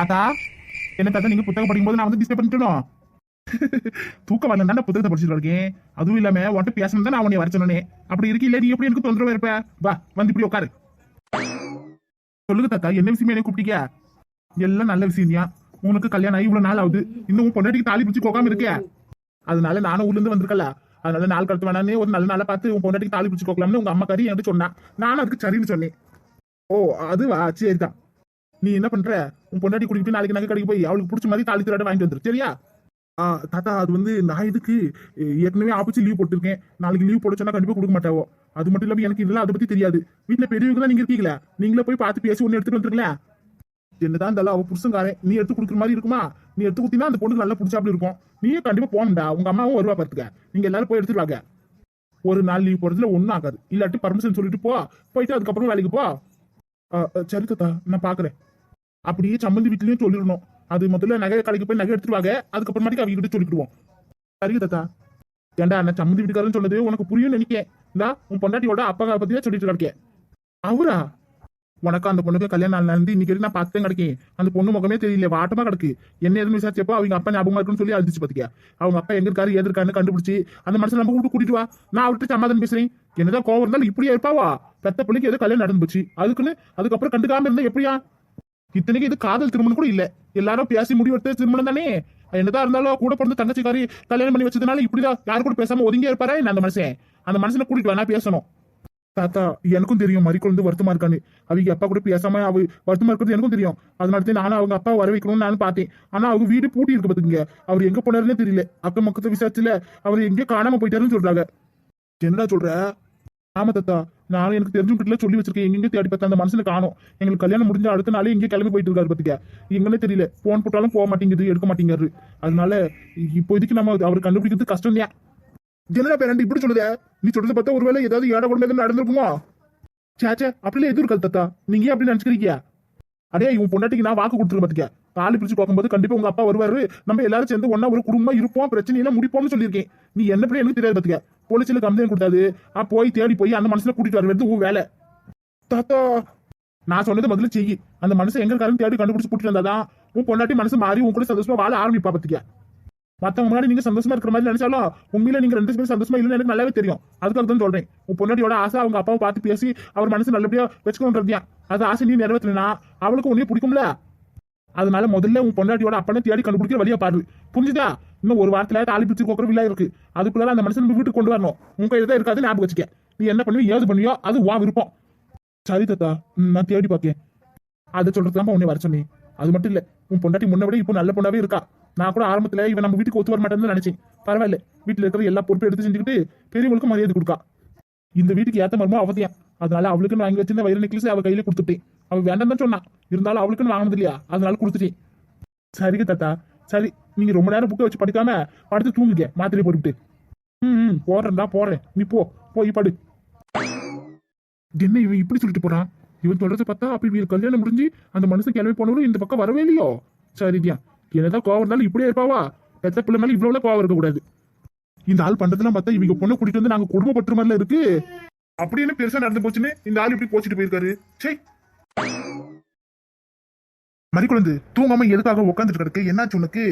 தாத்தா என்ன தாத்தா நீங்க புத்தகம் படிக்கும்போது நான் வந்து டிஸ்டர்ப் பண்ணிட்டோம் தூக்கம் வரல தானே புத்தகத்தை படிச்சுட்டு இருக்கேன். அதுவும் இல்லாம உன்கிட்ட பேசணும் தான் நான் உன்னை வர சொன்னேன். அப்படி இருக்கு இல்ல நீ எப்படி எனக்கு தொந்தரவு இருப்ப? வா வந்து இப்படி உட்காரு சொல்லுங்க தாத்தா என்ன விஷயமே என்ன கூப்பிட்டீங்க? எல்லாம் நல்ல விஷயம் தான் உனக்கு கல்யாணம் ஆகி இவ்வளவு நாள் ஆகுது. இன்னும் உன் பொண்டாட்டிக்கு தாலி பிடிச்சி கோக்காம இருக்கே. அதனால நானும் ஊர்ல இருந்து வந்திருக்கல அதனால நாள் கடத்து வேணானே ஒரு நல்ல நாளை பார்த்து உன் பொண்டாட்டிக்கு தாலி பிடிச்சி கோக்கலாம்னு உங்க அம்மா கறி என்கிட்ட சொன்னா. நானும் அதுக்கு சரின்னு சொன்னேன். ஓ அதுவா? சரிதான். நீ என்ன பண்ற? உன் பொண்டாட்டி கூட்டிட்டு நாளைக்கு நகை கடைக்கு போய் அவளுக்கு பிடிச்ச மாதிரி தாலி திராட வாங்கிட்டு வந்துரு சரியா? ஆ, தாத்தா அது வந்து நான் இதுக்கு ஏற்கனவே ஆப்பிச்சு லீவ் போட்டிருக்கேன். நாளைக்கு லீவ் போட சொன்னா கண்டிப்பா கொடுக்க மாட்டாவோ. அது மட்டும் இல்லாம எனக்கு இதெல்லாம் அதை பத்தி தெரியாது. வீட்டுல பெரியவங்க தான் நீங்க இருக்கீங்களா? நீங்களே போய் பார்த்து பேசி ஒன்னு எடுத்துட்டு வந்துருங்களேன் என்னதான் இருந்தாலும் அவ புருஷங்காரன் நீ எடுத்து கொடுக்குற மாதிரி இருக்குமா? நீ எடுத்து கொடுத்தீங்கன்னா அந்த பொண்ணுக்கு நல்லா பிடிச்சாப்ல இருக்கும். நீயும் கண்டிப்பா போகணும்டா. உங்க அம்மாவும் வருவா பார்த்துக்க நீங்க எல்லாரும் போய் எடுத்துட்டு வாங்க. ஒரு நாள் லீவ் போடுறதுல ஒன்றும் ஆகாது. இல்லாட்டி பர்மிஷன் சொல்லிட்டு போ. போயிட்டு அதுக்கப்புறம் வேலைக்கு போ. ஆ, சரி தாத்தா நான் பாக்குறேன். அப்படியே சம்மந்தி வீட்லயும் சொல்லிடணும். அது முதல்ல நகை கடைக்கு போய் நகை எடுத்துருவாங்க அதுக்கப்புறமாட்டிக்கு அவங்க கிட்ட சொல்லிக்கிடுவோம். சரிங்க தாத்தா. ஏண்டா நான் சம்மந்தி வீட்டுக்காரன்னு சொன்னது உனக்கு புரியும் நினைக்கேன். இந்தா உன் பொண்டாட்டியோட அப்பா பத்தி தான் சொல்லிட்டு இருக்கேன். அவரா? உனக்கு அந்த பொண்ணுக்கு கல்யாணம் நாள் நடந்து இன்னைக்கு நான் பார்த்து கிடக்கேன் அந்த பொண்ணு முகமே தெரியல வாட்டமா கிடக்கு. என்ன எதுவும் விசாரிச்சப்போ அவங்க அப்பா ஞாபகமா இருக்குன்னு சொல்லி அழிச்சு பாத்துக்க அவங்க அப்பா எங்க இருக்காரு எது இருக்காருன்னு கண்டுபிடிச்சு அந்த மனுஷன் நம்ம கூட்டு கூட்டிட்டு வா. நான் அவர்கிட்ட சமாதானம் பேசுறேன். என்னதான் கோவம் இருந்தாலும் இப்படியா இருப்பாவா? பெத்த பிள்ளைக்கு ஏதோ கல்யாணம் நடந்து போச்சு அதுக்குன்னு அதுக்கப்புறம் கண்டுக்காம இருந்தா எப்படியா? இத்தனைக்கு இது காதல் திருமணம் கூட இல்ல. எல்லாரும் பேசி முடிவெடுத்த திருமணம் தானே? என்னதான் இருந்தாலும் கூட பிறந்த தங்கச்சிக்காரி கல்யாணம் பண்ணி வச்சதுனால இப்படிதான் யாரு கூட பேசாம ஒதுங்கியே இருப்பாரா அந்த மனுஷன்? அந்த மனுஷனை கூட்டிட்டு வேணா பேசணும். தாத்தா எனக்கும் தெரியும். மறி குழந்தை வருத்தமா இருக்கான்னு. அவங்க அப்பா கூட பேசாம அவ வருத்தமா இருக்கிறது எனக்கும் தெரியும். அதனால தான் நானும் அவங்க அப்பா வர வைக்கணும்னு நானும் பார்த்தேன். ஆனா அவங்க வீடு பூட்டி இருக்கு பாத்துங்க அவர் எங்க போனாருன்னே தெரியல. அக்கம் பக்கத்து விசாரிச்சுல அவர் எங்க காணாம போயிட்டாருன்னு சொல்றாங்க. என்னடா சொல்ற? ஆமா தாத்தா. நானும் எனக்கு தெரிஞ்சவங்கிட்ட சொல்லி வச்சிருக்கேன். எங்கெங்க தேடி பார்த்தா அந்த மனசுல காணும். எங்களுக்கு கல்யாணம் முடிஞ்ச அடுத்த நாளே எங்கே கிளம்பி போயிட்டு இருக்காரு பாத்துக்க எங்கன்னே தெரியல. போன் போட்டாலும் போக மாட்டேங்குது எடுக்க மாட்டேங்காரு அதனால இப்போதைக்கு நம்ம அவர் கண்டுபிடிக்கிறது கஷ்டம் தான். என்னடா பேரண்ட் இப்படி சொல்லுதே? நீ சொல்றது பார்த்தா ஒருவேளை ஏதாவது ஏட குடும்பம் நடந்திருக்குமா? சேச்சே அப்படிலாம் எதுவும் இருக்காது நீங்க ஏன் அப்படி நினைச்சுக்கிறீங்க? அடே இவன் பொண்டாட்டிக்கு நான் வாக்கு கொடுத்துருக்க பாத்துக்க தாலி பிரிச்சு பார்க்கும்போது கண்டிப்பா உங்க அப்பா வருவாரு. நம்ம எல்லாரும் சேர்ந்து ஒன்னா ஒரு குடும்பமா இருப்போம் பிரச்சனை எல்லாம் முடிப்போம்னு சொல்லியிருக்கேன். நீ என்ன பண்ணி எனக்கு தெரியாது பாத்துக்க போலீஸில் கம்ப்ளைண்ட் கொடுத்தாது ஆ போய் தேடி போய் அந்த மனுஷனை கூட்டிட்டு வர உன் வேலை. தாத்தா நான் சொன்னது முதல்ல செய்யி அந்த மனுஷன் எங்க இருக்காருன்னு தேடி கண்டுபிடிச்சு கூட்டிட்டு வந்தாதான் உன் பொண்டாட்டி மனசு மாறி உன் கூட சந்தோஷமா வாழ ஆரம்பிப்பா பத்திக்க. மத்தவங்க முன்னாடி நீங்க சந்தோஷமா இருக்கிற மாதிரி நினைச்சாலும் உண்மையில நீங்க ரெண்டு பேரும் சந்தோஷமா இல்லைன்னு எனக்கு நல்லாவே தெரியும். அதுக்காக தான் சொல்றேன். உன் பொண்டாட்டியோட ஆசை அவங்க அப்பாவை பார்த்து பேசி அவர் மனசு நல்லபடியா வச்சுக்கணுன்றதியா அது ஆசை நீ நிறைவேற்றினா அவளுக்கு உன்னையும் பிடிக்கும்ல? அதனால முதல்ல உன் பொண்டாட்டியோட அப்பனை தேடி கண்டுபிடிக்கிற வழியா பாரு. புரிஞ்சுதா? இன்னும் ஒரு வாரத்துல தாலி பிடிச்சு கோக்கிற வில்லா இருக்கு. அதுக்குள்ள அந்த மனுஷன் நம்ம வீட்டுக்கு கொண்டு வரணும். உன் கையில தான் இருக்காது ஞாபகம் வச்சுக்க. நீ என்ன பண்ணுவியோ ஏது பண்ணுவியோ அது வா விருப்பம். சரி தாத்தா நான் தேடி பார்க்கேன் அதை சொல்றதுக்கு உன்னை வர சொன்னேன். அது மட்டும் இல்ல உன் பொண்டாட்டி முன்ன விட இப்போ நல்ல பொண்ணாவே இருக்கா? நான் கூட ஆரம்பத்துல இவன் நம்ம வீட்டுக்கு ஒத்து வர மாட்டேன்னு நினைச்சேன். பரவாயில்ல வீட்டுல இருக்கிற எல்லா பொறுப்பையும் எடுத்து செஞ்சுக்கிட்டு பெரியவங்களுக்கு மரியாதை கொடுக்கா. இந்த வீட்டுக்கு ஏத்த மரமோ அவதியான் அதனால அவளுக்குன்னு வாங்கி வச்சிருந்த வயிறு நெக்லஸ் அவ கையில கொடுத்துட்டேன். அவள் வேண்டாம் தான் சொன்னான் இருந்தாலும் அவளுக்குன்னு வாங்கினது இல்லையா? அதனால கொடுத்துட்டேன். சரிங்க தாத்தா. சரி நீங்க ரொம்ப நேரம் புக்கை வச்சு படிக்காம படுத்து தூங்குங்க. மாத்திரை போட்டுட்டு ம் ம், போடுறேன்டா போறேன். நீ போ. போய் படு. என்ன இவன் இப்படி சொல்லிட்டு போறான்? இவன் சொல்றதை பார்த்தா அப்ப இவங்க கல்யாணம் முடிஞ்சு அந்த மனுஷன் கிளம்பி போனவரும் இந்த பக்கம் வரவே இல்லையோ? சரிதியா என்னதான் கோவம் இருந்தாலும் இப்படியே இருப்பாவா? பெத்த பிள்ளை மேலே இவ்வளவு கோவம் இருக்கக்கூடாது. இந்த ஆள் பண்றதெல்லாம் பார்த்தா இவங்க பொண்ணை கூட்டிட்டு வந்து நாங்க குடும்பப்பட்டு மாதிரில இருக்கு அப்படின்னு பெருசா நடந்து போச்சுன்னு இந்த ஆள் இப்படி போச்சுட்டு போயிருக்காரு. சே மறிக்குழந்து தூங்காம எதுக்காக உட்காந்துட்டு கிடக்கு? என்னாச்சு உனக்கு?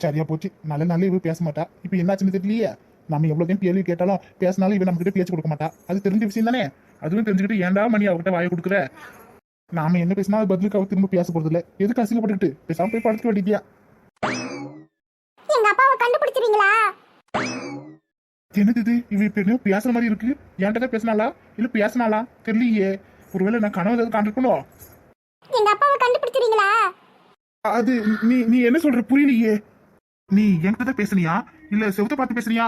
சரியா போச்சு. நல்ல நாளே இவ பேச மாட்டா. இப்ப என்னாச்சுன்னு தெரியலையே. நம்ம எவ்வளவு டைம் கேள்வி கேட்டாலும் பேசினாலும் இவன் நம்ம கிட்ட பேச்சு கொடுக்க மாட்டா. அது தெரிஞ்ச விஷயம் தானே? அதுவும் தெரிஞ்சுக்கிட்டு ஏன்டா மணி அவகிட்ட வாய கொடுக்குற? நாம என்ன பேசினா அது பதிலுக்கு அவ திரும்ப பேச போறது இல்ல எதுக்கு அசிங்கப்பட்டுக்கிட்டு? பேசாம போய் படுத்துக்க வேண்டியதியா எங்க அப்பாவை கண்டுபிடிச்சிருவீங்களா? என்னது இவ இப்ப என்ன பேசுற மாதிரி இருக்கு. என்கிட்ட தான் பேசினாளா? இல்ல பேசினாளா? தெரியலையே. ஒருவேளை நான் கனவு ஏதாவது காண்டிருக்கணும் எங்க அப்பாவை கண்டுபிடிச்சிருங்களா அது நீ நீ என்ன சொல்ற? புரியலையே. நீ என்கிட்ட தான் பேசுனியா? இல்ல செவத்த பார்த்து பேசுனியா?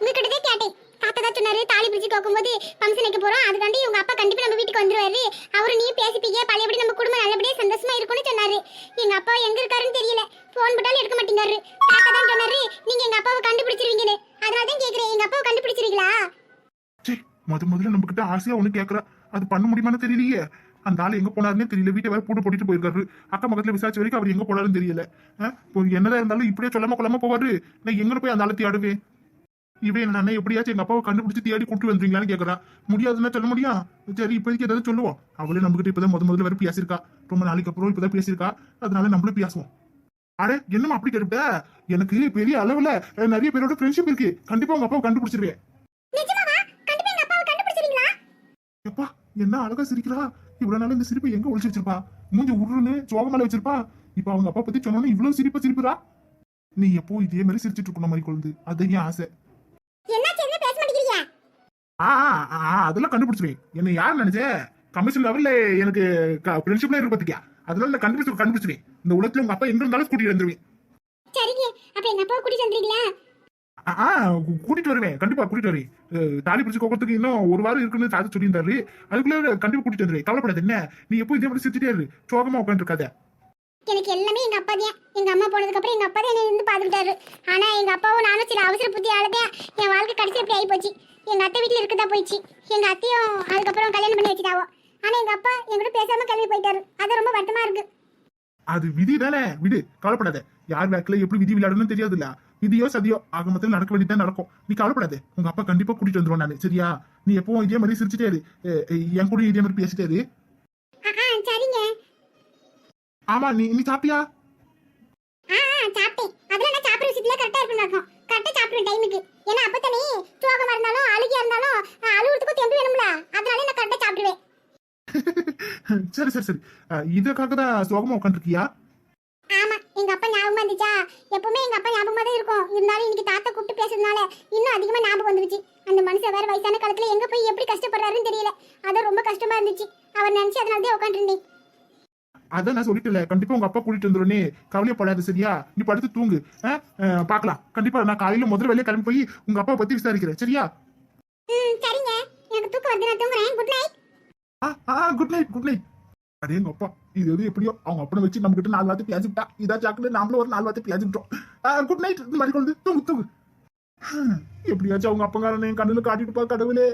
உங்ககிட்டதே கேட்டேன். தாத்தா தான் சொன்னாரு தாலி பிடிச்சு கோக்கும்போது ஃபங்க்ஷன் வைக்க போறோம். அதுக்காண்டி உங்க அப்பா கண்டிப்பா நம்ம வீட்டுக்கு வந்துருவாரு. அவரு நீ பேசிப்பீங்க பழையபடி நம்ம குடும்பம் நல்லபடியா சந்தோஷமா இருக்கும்னு சொன்னாரு. எங்க அப்பா எங்க இருக்காருன்னு தெரியல. போன் போட்டாலும் எடுக்க மாட்டேங்காரு தாத்தா தான் சொன்னாரு நீங்க எங்க அப்பாவை கண்டுபிடிச்சிருவீங்கன்னு. அதனால தான் கேக்குறேன். எங்க அப்பாவை கண்டுபிடிச்சிருக்கீங்களா? சே முத முதல்ல நம்ம கிட்ட ஆசையா ஒண்ணு கேக்குறா. அது பண்ண முடியுமான்னு தெரியலையே. அந்த ஆள் எங்க போனாருன்னே தெரியல. வீட்டை வேற பூட்டு போட்டுட்டு போயிருக்காரு. அக்கம் பக்கத்துல விசாரிச்ச வரைக்கும் அவர் எங்க போனாருன்னு தெரியல. என்னதான் இருந்தாலும் இப்படியே சொல்லாம கொள்ளாம போவாரு. நான் எங்க போய் அந்த ஆளை தேடுவேன். இவன் என்ன எப்படியாச்சும் எங்க அப்பாவை கண்டுபிடிச்சு தேடி கூட்டு வந்துருங்களான்னு கேக்குறா. முடியாதுன்னா சொல்ல முடியும்? சரி இப்போதைக்கு ஏதாவது சொல்லுவோம். அவளே நம்ம கிட்ட இப்பதான் முத முதல்ல வர பேசியிருக்கா. ரொம்ப நாளைக்கு அப்புறம் இப்பதான் பேசியிருக்கா. அதனால நம்மளும் பேசுவோம். அட என்னம்மா அப்படி கேட்டுட்ட? எனக்கு பெரிய அளவுல நிறைய பேரோட ஃப்ரெண்ட்ஷிப் இருக்கு. கண்டிப்பா உங்க அப்பாவை கண்டுபிடிச்சிருவேன். எப்பா என்ன அழகா சிரிக்கிறா? இவ்வளவு நாள் இந்த சிரிப்பை எங்க ஒளிச்சு வச்சிருப்பா? மூஞ்சி உருன்னு சோகமால வச்சிருப்பா? இப்ப அவங்க அப்பா பத்தி சொன்னோன்னு இவ்வளவு சிரிப்பா சிரிப்புறா? நீ எப்போ இதே மாதிரி சிரிச்சிட்டு இருக்கணும் மாதிரி கொழுந்து? அது என் ஆசை. ஆ அதெல்லாம் கண்டுபிடிச்சிருவேன். என்ன யார் நினைச்ச? கமிஷன் லெவல்ல எனக்கு ஃப்ரெண்ட்ஷிப்ல இருக்கு பாத்தியா? அதெல்லாம் நான் கண்டுபிடிச்சு கண்டுபிடிச்சிருவேன் இந்த உலகத்துல உங்க அப்பா எங்க இருந்தாலும் கூட்டிட்டு வந்துருவேன். சரிங்க. அப்ப எங்க அப்பாவை கூட்டிட்டு வந்துறீங்களா ஆ, கூட்டிட்டு வருவேன். கண்டிப்பா கூட்டிட்டு வருவேன். தாலி பிடிச்சு கோக்கத்துக்கு இன்னும் ஒரு வாரம் இருக்குன்னு தாத்தா சொல்லியிருந்தாரு. அதுக்குள்ள கண்டிப்பா கூட்டிட்டு வந்துருவேன். கவலைப்படாது என்ன? நீ எப்போ இதே மாதிரி சிரிச்சிட்டே இரு. சோகமா உட்காந்து இருக்காத எனக்கு எல்லாமே எங்க அப்பா தான். எங்க அம்மா போனதுக்கு அப்புறம் எங்க அப்பா தான் என்ன இருந்து பாத்துக்கிட்டாரு ஆனா எங்க அப்பாவும் நானும் சில அவசர புத்தியால தான் என் வாழ்க்கை கடைசி எப்படி ஆகி போச்சு. எங்க அத்தை வீட்டுல இருக்கதா போயிடுச்சு. எங்க அத்தையும் அதுக்கப்புறம் கல்யாணம் பண்ணி வச்சுட்டாவோ. ஆனா எங்க அப்பா என்கிட்ட பேசாம கிளம்பி போயிட்டாரு. அது ரொம்ப வருத்தமா இருக்கு. அது விதி தானே? விடு கவலைப்படாத. யார் பேக்ல எப்படி விதி விளையாடணும்னு தெரியாதுல்ல. விதியோ சதியோ ஆக மொத்தத்தில் நடக்க வேண்டியதான் நடக்கும். நீ கவலைப்படாத. உங்க அப்பா கண்டிப்பா கூட்டிட்டு வந்துருவோம் நானு. சரியா? நீ எப்பவும் இதே மாதிரி சிரிச்சிட்டே இரு. என் கூட இதே மாதிரி பேசிட்டே இரு. சரிங்க. ஆமா நீ நீ சாப்பிட்டியா? சாப்பிட்டேன். அதெல்லாம் நான் சாப்பிட்ற விஷயத்துல கரெக்டா இருக்கணும் கரெக்டா சாப்பிடுவேன் டைமுக்கு ஏன்னா அப்பத்தானே சோகமா இருந்தாலும் அழுகியா இருந்தாலும் ஆ, அழுகுறதுக்கும் தெம்பு வேணும்ல அதனால நான் கரெக்டா சாப்பிடுவேன் சரி சரி சரி. இதுக்காக தான் சோகமா உட்காந்துருக்கியா ஆமா எங்க அப்பா ஞாபகமா இருந்துச்சா எப்பவுமே எங்க அப்பா ஞாபகமா தான் இருக்கும். இருந்தாலும் இன்னைக்கு தாத்தா கூப்பிட்டு பேசுறதுனால இன்னும் அதிகமா ஞாபகம் வந்துருச்சு. அந்த மனுஷன் வேற வயசான காலத்துல எங்க போய் எப்படி கஷ்டப்படுறாருன்னு தெரியல. அதான் ரொம்ப கஷ்டமா இருந்துச்சு. அவர் நினைச்சு அதனால தான் உட்காந்துருந்தேன் அதான் நான் சொல்லிட்டல கண்டிப்பா உங்க அப்பா கூட்டிட்டு வந்துருனே கவலையப்படாது சரியா? நீ படுத்து தூங்கு. பார்க்கலாம். கண்டிப்பா நான் காலையில முதல்ல வெளியே கிளம்பி போய் உங்க அப்பா பத்தி விசாரிக்கிறேன். சரியா? சரிங்க. எனக்கு தூக்கம் வந்து நான் தூங்குறேன். Good night ah good night good night அதே எங்க அப்பா இது எது எப்படியோ அவங்க அப்பனை வச்சு நம்ம கிட்ட நாலு வார்த்தை பேசிவிட்டா இதா சாக்குல நாமளும் ஒரு நாலு வார்த்தை பேசிவிட்டோம் குட் நைட் இந்த மாதிரி கொண்டு தூங்கு தூங்கு. எப்படியாச்சும் அவங்க அப்பங்காரன் என் கண்ணுல காட்டிட்டு பா கடவுளே.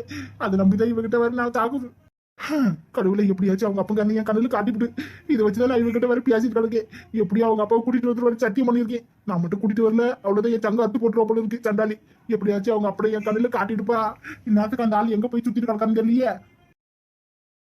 அது நம்பிதான் இவகிட்ட வர நான் தாக்குது கடவுளை எப்படியாச்சும் அவங்க அப்பங்காரன் என் கண்ணுல காட்டிவிட்டு இதை வச்சுதான் நான் இவகிட்ட வர பேசிட்டு கிடக்கேன். எப்படியும் அவங்க அப்பாவை கூட்டிட்டு வந்து வர சத்தியம் பண்ணியிருக்கேன். நான் மட்டும் கூட்டிட்டு வரல அவ்வளவுதான் என் தங்க அத்து போட்டுருவா போல இருக்கு சண்டாளி. எப்படியாச்சும் அவங்க அப்படியே என் கண்ணுல காட்டிட்டுப்பா இந்நேரத்துக்கு அந்த ஆள் எங்க போய் சுத்திட்டு கிடக்கான்னு தெரியலையே.